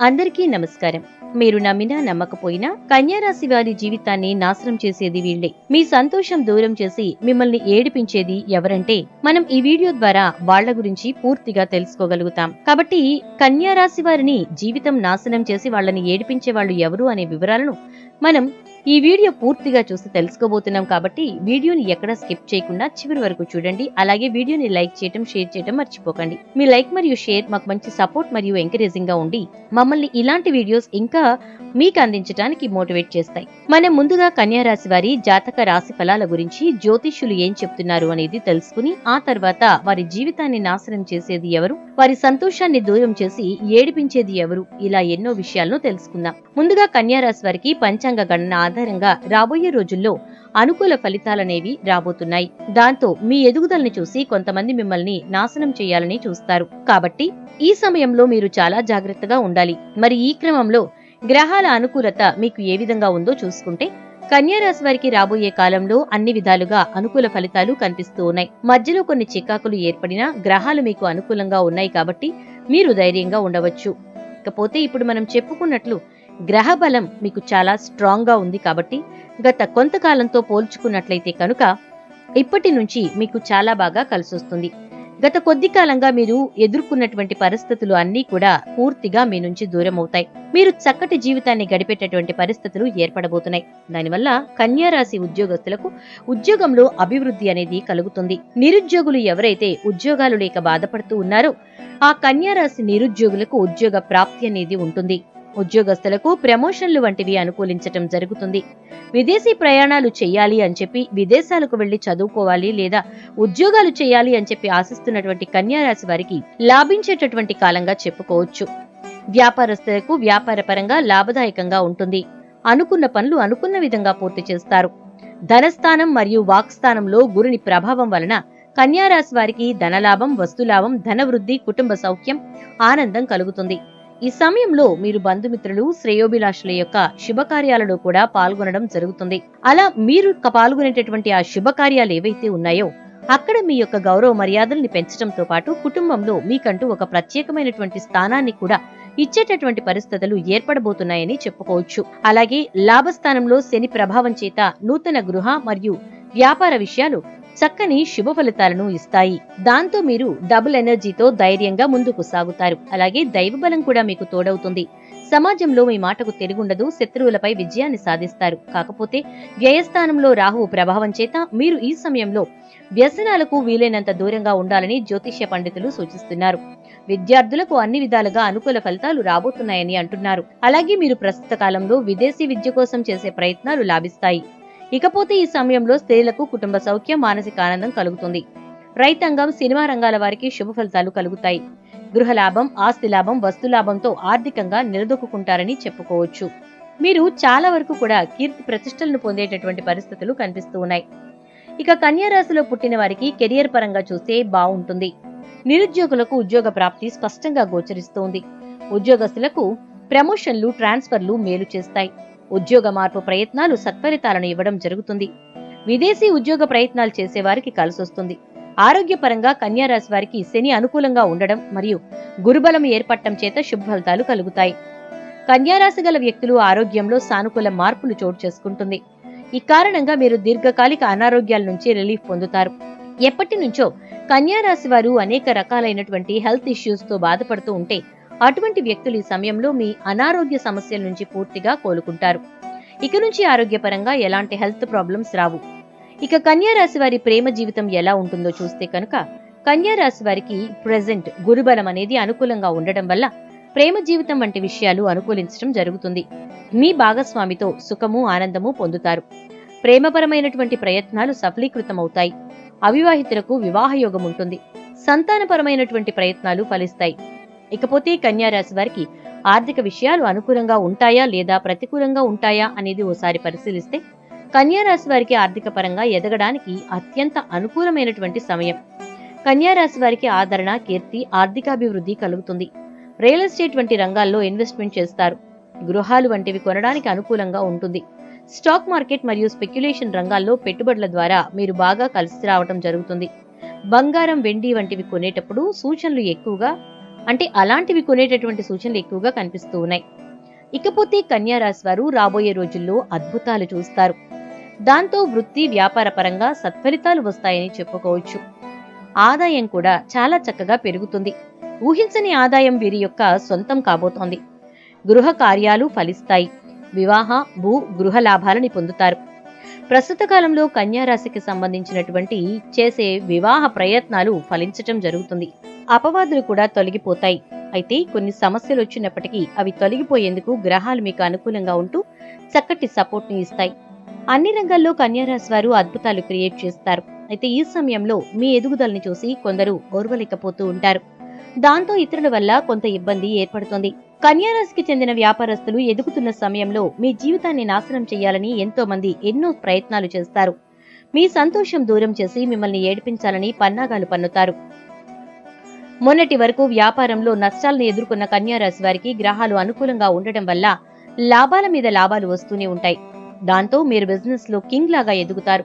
అందరికీ నమస్కారం. మీరు నమ్మినా నమ్మకపోయినా కన్యారాశి వారి జీవితాన్ని నాశనం చేసేది వీళ్ళే మీ సంతోషం దూరం చేసి మిమ్మల్ని ఏడిపించేది ఎవరంటే మనం ఈ వీడియో ద్వారా వాళ్ళ గురించి పూర్తిగా తెలుసుకోగలుగుతాం. కాబట్టి కన్యారాశి వారిని జీవితం నాశనం చేసి వాళ్ళని ఏడిపించే వాళ్ళు ఎవరు అనే వివరాలను మనం ఈ వీడియో పూర్తిగా చూసి తెలుసుకోబోతున్నాం కాబట్టి వీడియోని ఎక్కడ స్కిప్ చేయకుండా చివరి వరకు చూడండి. అలాగే వీడియోని లైక్ చేయటం షేర్ చేయటం మర్చిపోకండి. మీ లైక్ మరియు షేర్ మాకు మంచి సపోర్ట్ మరియు ఎంకరేజింగ్గా ఉండి మమ్మల్ని ఇలాంటి వీడియోస్ ఇంకా మీకు అందించడానికి మోటివేట్ చేస్తాయి. మనం ముందుగా కన్యారాశి వారి జాతక రాశి ఫలాల గురించి జ్యోతిష్యులు ఏం చెప్తున్నారు అనేది తెలుసుకుని ఆ తర్వాత వారి జీవితాన్ని నాశనం చేసేది ఎవరు? వారి సంతోషాన్ని దూరం చేసి ఏడిపించేది ఎవరు? ఇలా ఎన్నో విషయాలను తెలుసుకుందాం. ముందుగా కన్యారాశి వారికి పంచాంగ గణన ఆధారంగా రాబోయే రోజుల్లో అనుకూల ఫలితాలనేవి రాబోతున్నాయి. దాంతో మీ ఎదుగుదలని చూసి కొంతమంది మిమ్మల్ని నాశనం చేయాలని చూస్తారు. కాబట్టి ఈ సమయంలో మీరు చాలా జాగ్రత్తగా ఉండాలి. మరి ఈ క్రమంలో గ్రహాల అనుకూలత మీకు ఏ విధంగా ఉందో చూసుకుంటే కన్యారాశి వారికి రాబోయే కాలంలో అన్ని విధాలుగా అనుకూల ఫలితాలు కనిపిస్తూ ఉన్నాయి. మధ్యలో కొన్ని చికాకులు ఏర్పడినా గ్రహాలు మీకు అనుకూలంగా ఉన్నాయి కాబట్టి మీరు ధైర్యంగా ఉండవచ్చు. ఇకపోతే ఇప్పుడు మనం చెప్పుకున్నట్లు గ్రహ బలం మీకు చాలా స్ట్రాంగ్గా ఉంది కాబట్టి గత కొంతకాలంతో పోల్చుకున్నట్లయితే కనుక ఇప్పటి నుంచి మీకు చాలా బాగా కలిసొస్తుంది గత కొద్ది కాలంగా మీరు ఎదుర్కొన్నటువంటి పరిస్థితులు అన్నీ కూడా పూర్తిగా మీ నుంచి దూరం అవుతాయి. మీరు చక్కటి జీవితాన్ని గడిపేటటువంటి పరిస్థితులు ఏర్పడబోతున్నాయి. దానివల్ల కన్యారాశి ఉద్యోగస్తులకు ఉద్యోగంలో అభివృద్ధి అనేది కలుగుతుంది. నిరుద్యోగులు ఎవరైతే ఉద్యోగాలు లేక బాధపడుతూ ఉన్నారో ఆ కన్యారాశి నిరుద్యోగులకు ఉద్యోగ ప్రాప్తి అనేది ఉంటుంది. ఉద్యోగస్తులకు ప్రమోషన్లు వంటివి అనుకూలించటం జరుగుతుంది. విదేశీ ప్రయాణాలు చేయాలి అని చెప్పి విదేశాలకు వెళ్ళి చదువుకోవాలి లేదా ఉద్యోగాలు చేయాలి అని చెప్పి ఆశిస్తున్నటువంటి కన్యారాశి వారికి లాభించేటటువంటి కాలంగా చెప్పుకోవచ్చు. వ్యాపారస్తులకు వ్యాపార పరంగా లాభదాయకంగా ఉంటుంది. అనుకున్న పనులు అనుకున్న విధంగా పూర్తి చేస్తారు. ధనస్థానం మరియు వాక్స్థానంలో గురుని ప్రభావం వలన కన్యారాశి వారికి ధనలాభం వస్తులాభం ధనవృద్ధి కుటుంబ సౌఖ్యం ఆనందం కలుగుతుంది. ఈ సమయంలో మీరు బంధుమిత్రులు శ్రేయోభిలాషుల యొక్క శుభకార్యాలలో కూడా పాల్గొనడం జరుగుతుంది. అలా మీరు పాల్గొనేటటువంటి ఆ శుభకార్యాలు ఏవైతే ఉన్నాయో అక్కడ మీ యొక్క గౌరవ మర్యాదల్ని పెంచడంతో పాటు కుటుంబంలో మీకంటూ ఒక ప్రత్యేకమైనటువంటి స్థానాన్ని కూడా ఇచ్చేటటువంటి పరిస్థితులు ఏర్పడబోతున్నాయని చెప్పుకోవచ్చు. అలాగే లాభస్థానంలో శని ప్రభావం చేత నూతన గృహ మరియు వ్యాపార విషయాలు చక్కని శుభ ఫలితాలను ఇస్తాయి. దాంతో మీరు డబుల్ ఎనర్జీతో ధైర్యంగా ముందుకు సాగుతారు. అలాగే దైవబలం కూడా మీకు తోడవుతుంది. సమాజంలో మీ మాటకు తిరుగుండదు శత్రువులపై విజయాన్ని సాధిస్తారు. కాకపోతే వ్యయస్థానంలో రాహువు ప్రభావం చేత మీరు ఈ సమయంలో వ్యసనాలకు వీలైనంత దూరంగా ఉండాలని జ్యోతిష్య పండితులు సూచిస్తున్నారు. విద్యార్థులకు అన్ని విధాలుగా అనుకూల ఫలితాలు రాబోతున్నాయని అంటున్నారు. అలాగే మీరు ప్రస్తుత కాలంలో విదేశీ విద్య కోసం చేసే ప్రయత్నాలు లాభిస్తాయి. ఇకపోతే ఈ సమయంలో స్త్రీలకు కుటుంబ సౌఖ్యం మానసిక ఆనందం కలుగుతుంది. రైతాంగం సినిమా రంగాల వారికి శుభ ఫలితాలు కలుగుతాయి. గృహ లాభం ఆస్తి లాభం వస్తు లాభంతో ఆర్థికంగా నిలదొక్కుంటారని చెప్పుకోవచ్చు. మీరు చాలా వరకు కూడా కీర్తి ప్రతిష్టలను పొందేటటువంటి పరిస్థితులు కనిపిస్తూ ఉన్నాయి. ఇక కన్యా రాశిలో పుట్టిన వారికి కెరియర్ పరంగా చూస్తే బాగుంటుంది నిరుద్యోగులకు ఉద్యోగ ప్రాప్తి స్పష్టంగా గోచరిస్తోంది. ఉద్యోగస్తులకు ప్రమోషన్లు ట్రాన్స్ఫర్లు మేలు చేస్తాయి. ఉద్యోగ మార్పు ప్రయత్నాలు సత్ఫలితాలను ఇవ్వడం జరుగుతుంది. విదేశీ ఉద్యోగ ప్రయత్నాలు చేసేవారికి కలిసొస్తుంది. ఆరోగ్యపరంగా కన్యారాశి వారికి శని అనుకూలంగా ఉండడం మరియు గురుబలం ఏర్పడటం చేత శుభ ఫలితాలు కలుగుతాయి. కన్యారాశి గల వ్యక్తులు ఆరోగ్యంలో సానుకూల మార్పులు చోటు చేసుకుంటుంది. ఈ కారణంగా మీరు దీర్ఘకాలిక అనారోగ్యాల నుంచి రిలీఫ్ పొందుతారు. ఎప్పటి నుంచో కన్యారాశి వారు అనేక రకాలైనటువంటి హెల్త్ ఇష్యూస్తో బాధపడుతూ ఉంటే అటువంటి వ్యక్తులు ఈ సమయంలో మీ అనారోగ్య సమస్యల నుంచి పూర్తిగా కోలుకుంటారు. ఇక నుంచి ఆరోగ్యపరంగా ఎలాంటి హెల్త్ ప్రాబ్లమ్స్ రావు. ఇక కన్యా రాశి వారి ప్రేమ జీవితం ఎలా ఉంటుందో చూస్తే కనుక కన్యా రాశి వారికి ప్రెసెంట్ గురుబలం అనేది అనుకూలంగా ఉండడం వల్ల ప్రేమ జీవితం వంటి విషయాలు అనుకూలించడం జరుగుతుంది. మీ భాగస్వామితో సుఖము ఆనందము పొందుతారు. ప్రేమపరమైనటువంటి ప్రయత్నాలు సఫలీకృతమవుతాయి. అవివాహితులకు వివాహయోగం ఉంటుంది. సంతానపరమైనటువంటి ప్రయత్నాలు ఫలిస్తాయి. ఇకపోతే కన్యారాశి వారికి ఆర్థిక విషయాలు అనుకూలంగా ఉంటాయా లేదా ప్రతికూలంగా ఉంటాయా అనేది ఓసారి పరిశీలిస్తే కన్యారాశి వారికి ఆర్థిక పరంగా ఎదగడానికి అత్యంత అనుకూలమైనటువంటి సమయం. కన్యారాశి వారికి ఆదరణ కీర్తి ఆర్థికాభివృద్ధి కలుగుతుంది. రియల్ ఎస్టేట్ వంటి రంగాల్లో ఇన్వెస్ట్మెంట్ చేస్తారు. గృహాలు వంటివి కొనడానికి అనుకూలంగా ఉంటుంది. స్టాక్ మార్కెట్ మరియు స్పెక్యులేషన్ రంగాల్లో పెట్టుబడుల ద్వారా మీరు బాగా కలిసి రావటం జరుగుతుంది. బంగారం వెండి వంటివి కొనేటప్పుడు సూచనలు ఎక్కువగా అంటే అలాంటివి కొనేటటువంటి సూచనలు ఎక్కువగా కనిపిస్తూ ఉన్నాయి. ఇకపోతే కన్యారాశి వారు రాబోయే రోజుల్లో అద్భుతాలు చూస్తారు. దాంతో వృత్తి వ్యాపార పరంగా సత్ఫలితాలు వస్తాయని చెప్పుకోవచ్చు. ఆదాయం కూడా చాలా చక్కగా పెరుగుతుంది. ఊహించని ఆదాయం వీరి యొక్క సొంతం కాబోతోంది. గృహ కార్యాలు ఫలిస్తాయి. వివాహ భూ గృహ లాభాలని పొందుతారు. ప్రస్తుత కాలంలో కన్యారాశికి సంబంధించినటువంటి చేసే వివాహ ప్రయత్నాలు ఫలించటం జరుగుతుంది. అపవాదులు కూడా తొలగిపోతాయి. అయితే కొన్ని సమస్యలు వచ్చినప్పటికీ అవి తొలగిపోయేందుకు గ్రహాలు మీకు అనుకూలంగా ఉంటూ చక్కటి సపోర్ట్ని ఇస్తాయి. అన్ని రంగాల్లో కన్యారాశి వారు అద్భుతాలు క్రియేట్ చేస్తారు. అయితే ఈ సమయంలో మీ ఎదుగుదలని చూసి కొందరు ఓర్వలేకపోతూ ఉంటారు. దాంతో ఇతరుల వల్ల కొంత ఇబ్బంది ఏర్పడుతుంది. కన్యారాశికి చెందిన వ్యాపారస్తులు ఎదుగుతున్న సమయంలో మీ జీవితాన్ని నాశనం చేయాలని ఎంతో మంది ఎన్నో ప్రయత్నాలు చేస్తారు. మీ సంతోషం దూరం చేసి మిమ్మల్ని ఏడిపించాలని పన్నాగాలు పన్నుతారు. మొన్నటి వరకు వ్యాపారంలో నష్టాలను ఎదుర్కొన్న కన్యారాశి వారికి గ్రహాలు అనుకూలంగా ఉండటం వల్ల లాభాల మీద లాభాలు వస్తూనే ఉంటాయి. దాంతో మీరు బిజినెస్లో కింగ్ లాగా ఎదుగుతారు.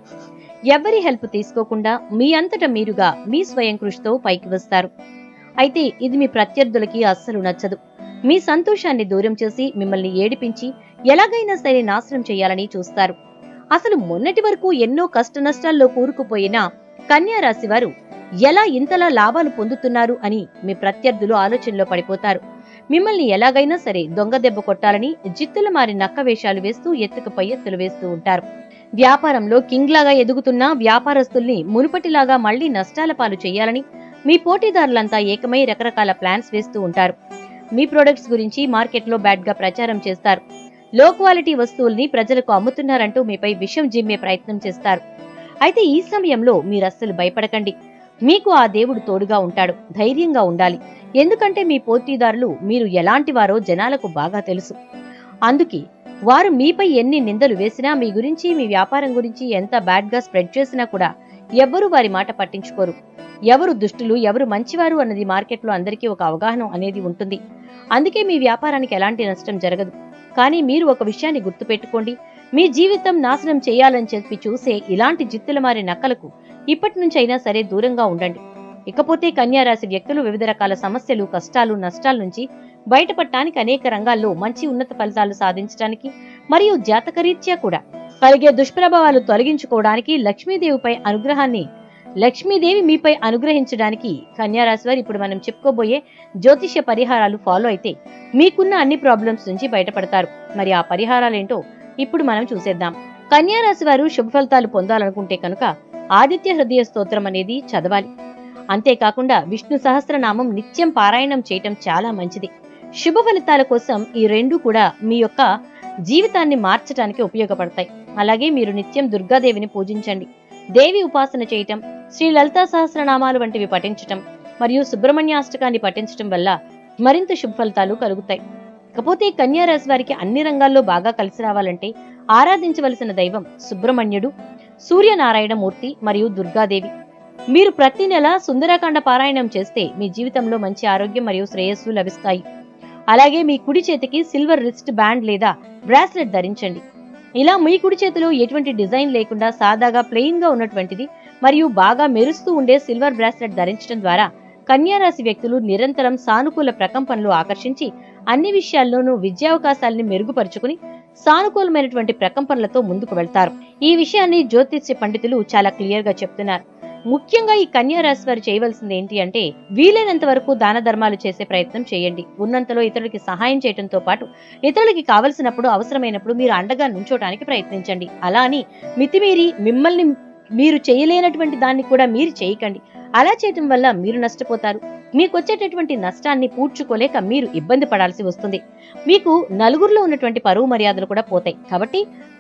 ఎవరి హెల్ప్ తీసుకోకుండా మీ అంతటా మీరుగా మీ స్వయం కృషితో పైకి వస్తారు. అయితే ఇది మీ ప్రత్యర్థులకి అస్సలు నచ్చదు. మీ సంతోషాన్ని దూరం చేసి మిమ్మల్ని ఏడిపించి ఎలాగైనా సరే నాశనం చేయాలని చూస్తారు. అసలు మొన్నటి వరకు ఎన్నో కష్ట నష్టాల్లో కూరుకుపోయిన కన్యారాశి వారు ఎలా ఇంతలా లాభాలు పొందుతున్నారు అని మీ ప్రత్యర్థులు ఆలోచనలో పడిపోతారు. మిమ్మల్ని ఎలాగైనా సరే దొంగ దెబ్బ కొట్టాలని జిత్తుల మారి నక్క వేషాలు వేస్తూ ఎత్తుకుపై ఎత్తులు వేస్తూ ఉంటారు. వ్యాపారంలో కింగ్ లాగా ఎదుగుతున్న వ్యాపారస్తుల్ని మునుపటిలాగా మళ్ళీ నష్టాల పాలు చేయాలని మీ పోటీదారులంతా ఏకమై రకరకాల ప్లాన్స్ వేస్తూ ఉంటారు. మీ ప్రొడక్ట్స్ గురించి మార్కెట్లో బ్యాడ్గా ప్రచారం చేస్తారు. లో క్వాలిటీ వస్తువుల్ని ప్రజలకు అమ్ముతున్నారంటూ మీపై విషం జిమ్మే ప్రయత్నం చేస్తారు. అయితే ఈ సమయంలో మీరస్సలు భయపడకండి. మీకు ఆ దేవుడు తోడుగా ఉంటాడు ధైర్యంగా ఉండాలి. ఎందుకంటే మీ పోటీదారులు మీరు ఎలాంటి వారో జనాలకు బాగా తెలుసు. అందుకే వారు మీపై ఎన్ని నిందలు వేసినా మీ గురించి మీ వ్యాపారం గురించి ఎంత బ్యాడ్గా స్ప్రెడ్ చేసినా కూడా ఎవ్వరూ వారి మాట పట్టించుకోరు. ఎవరు దుష్టులు ఎవరు మంచివారు అన్నది మార్కెట్లో అందరికీ ఒక అవగాహన అనేది ఉంటుంది. అందుకే మీ వ్యాపారానికి ఎలాంటి నష్టం జరగదు. కానీ మీరు ఒక విషయాన్ని గుర్తుపెట్టుకోండి. మీ జీవితం నాశనం చేయాలని చెప్పి చూసే ఇలాంటి జిత్తుల మారి నక్కలకు ఇప్పటి నుంచైనా సరే దూరంగా ఉండండి. ఇకపోతే కన్యారాశి వ్యక్తులు వివిధ రకాల సమస్యలు కష్టాలు నష్టాల నుంచి బయటపడటానికి అనేక రంగాల్లో మంచి ఉన్నత ఫలితాలు సాధించడానికి మరియు జాతకరీత్యా కూడా కలిగే దుష్ప్రభావాలు తొలగించుకోవడానికి లక్ష్మీదేవిపై అనుగ్రహాన్ని లక్ష్మీదేవి మీపై అనుగ్రహించడానికి కన్యారాశి వారు ఇప్పుడు మనం చెప్పుకోబోయే జ్యోతిష్య పరిహారాలు ఫాలో అయితే మీకున్న అన్ని ప్రాబ్లమ్స్ నుంచి బయటపడతారు. మరి ఆ పరిహారాలేంటో ఇప్పుడు మనం చూసేద్దాం. కన్యారాశి వారు శుభ ఫలితాలు పొందాలనుకుంటే కనుక ఆదిత్య హృదయ స్తోత్రం అనేది చదవాలి. అంతేకాకుండా విష్ణు సహస్రనామం నిత్యం పారాయణం చేయటం చాలా మంచిది. శుభ ఫలితాల కోసం ఈ రెండు కూడా మీ యొక్క జీవితాన్ని మార్చడానికి ఉపయోగపడతాయి. అలాగే మీరు నిత్యం దుర్గాదేవిని పూజించండి. దేవి ఉపాసన చేయటం శ్రీ లలితా సహస్రనామాలు వంటివి పఠించటం మరియు సుబ్రహ్మణ్యాష్టకాన్ని పఠించటం వల్ల మరింత శుభఫలితాలు కలుగుతాయి. ఇకపోతే కన్యారాశి వారికి అన్ని రంగాల్లో బాగా కలిసి రావాలంటే ఆరాధించవలసిన దైవం సుబ్రహ్మణ్యుడు సూర్యనారాయణ మూర్తి మరియు దుర్గాదేవి. మీరు ప్రతి నెల సుందరకాండ పారాయణం చేస్తే మీ జీవితంలో మంచి ఆరోగ్యం మరియు శ్రేయస్సు లభిస్తాయి. అలాగే మీ కుడి చేతికి సిల్వర్ రిస్ట్ బ్యాండ్ లేదా బ్రాస్లెట్ ధరించండి. ఇలా మీ కుడి చేతిలో ఎటువంటి డిజైన్ లేకుండా సాదాగా ప్లెయిన్గా ఉన్నటువంటిది మరియు బాగా మెరుస్తూ ఉండే సిల్వర్ బ్రాస్లెట్ ధరించడం ద్వారా కన్యారాశి వ్యక్తులు నిరంతరం సానుకూల ప్రకంపనలు ఆకర్షించి అన్ని విషయాల్లోనూ విద్యావకాశాలని మెరుగుపరుచుకుని సానుకూలమైనటువంటి ప్రకంపనలతో ముందుకు వెళ్తారు. ఈ విషయాన్ని జ్యోతిష్య పండితులు చాలా క్లియర్గా చెప్తున్నారు. ముఖ్యంగా ఈ కన్యా రాశి వారు చేయవలసింది ఏంటి అంటే వీలైనంత వరకు దాన ధర్మాలు చేసే ప్రయత్నం చేయండి. ఉన్నంతలో ఇతరులకి సహాయం చేయడంతో పాటు ఇతరులకి కావలసినప్పుడు అవసరమైనప్పుడు మీరు అండగా నుంచోటానికి ప్రయత్నించండి. అలా అని మితిమీరి మిమ్మల్ని మీరు చేయలేనటువంటి దాన్ని కూడా మీరు చేయకండి. అలా చేయటం వల్ల మీరు నష్టపోతారు. మీకు వచ్చేటటువంటి నష్టాన్ని పూడ్చుకోలేక మీరు ఇబ్బంది పడాల్సి వస్తుంది. మీకు నలుగురిలో ఉన్నటువంటి పరువు మర్యాదలు కూడా పోతాయి. కాబట్టి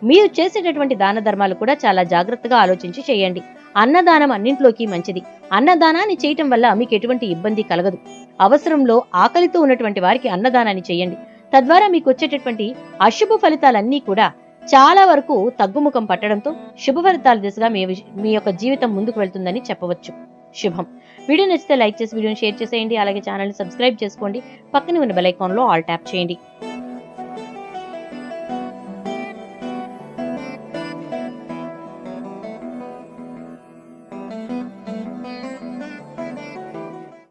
మీరు చేసేటటువంటి దాన ధర్మాలు కూడా చాలా జాగ్రత్తగా ఆలోచించి చేయండి. అన్నదానం అన్నింట్లోకి మంచిది. అన్నదానాన్ని చేయటం వల్ల మీకు ఎటువంటి ఇబ్బంది కలగదు. అవసరంలో ఆకలితో ఉన్నటువంటి వారికి అన్నదానాన్ని చేయండి. తద్వారా మీకు వచ్చేటటువంటి అశుభ ఫలితాలన్నీ కూడా చాలా వరకు తగ్గుముఖం పట్టడంతో శుభ ఫలితాల దిశగా మీ మీ యొక్క జీవితం ముందుకు వెళ్తుందని చెప్పవచ్చు. శుభం. వీడియో నచ్చితే లైక్ చేసి వీడియోని షేర్ చేసేయండి. అలాగే ఛానల్ని సబ్స్క్రైబ్ చేసుకోండి. పక్కనే ఉన్న బెల్ ఐకాన్లో ఆల్ ట్యాప్ చేయండి.